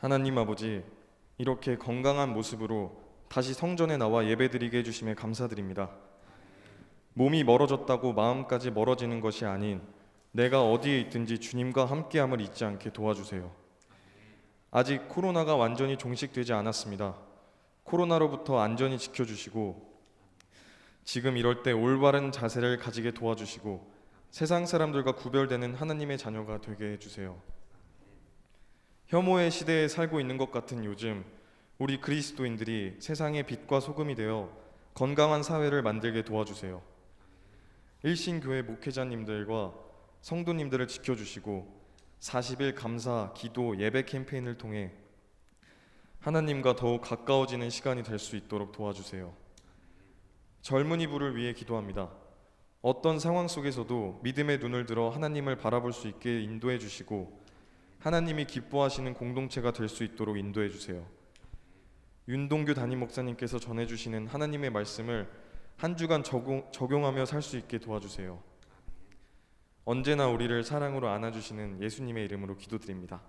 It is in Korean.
하나님 아버지, 이렇게 건강한 모습으로 다시 성전에 나와 예배드리게 해주심에 감사드립니다. 몸이 멀어졌다고 마음까지 멀어지는 것이 아닌 내가 어디에 있든지 주님과 함께함을 잊지 않게 도와주세요. 아직 코로나가 완전히 종식되지 않았습니다. 코로나로부터 안전히 지켜주시고 지금 이럴 때 올바른 자세를 가지게 도와주시고 세상 사람들과 구별되는 하나님의 자녀가 되게 해주세요. 혐오의 시대에 살고 있는 것 같은 요즘 우리 그리스도인들이 세상의 빛과 소금이 되어 건강한 사회를 만들게 도와주세요. 일신교회 목회자님들과 성도님들을 지켜주시고 40일 감사, 기도, 예배 캠페인을 통해 하나님과 더욱 가까워지는 시간이 될 수 있도록 도와주세요. 젊은이 부를 위해 기도합니다. 어떤 상황 속에서도 믿음의 눈을 들어 하나님을 바라볼 수 있게 인도해 주시고 하나님이 기뻐하시는 공동체가 될 수 있도록 인도해 주세요. 윤동규 담임 목사님께서 전해 주시는 하나님의 말씀을 한 주간 적용, 적용하며 살 수 있게 도와주세요. 언제나 우리를 사랑으로 안아주시는 예수님의 이름으로 기도드립니다.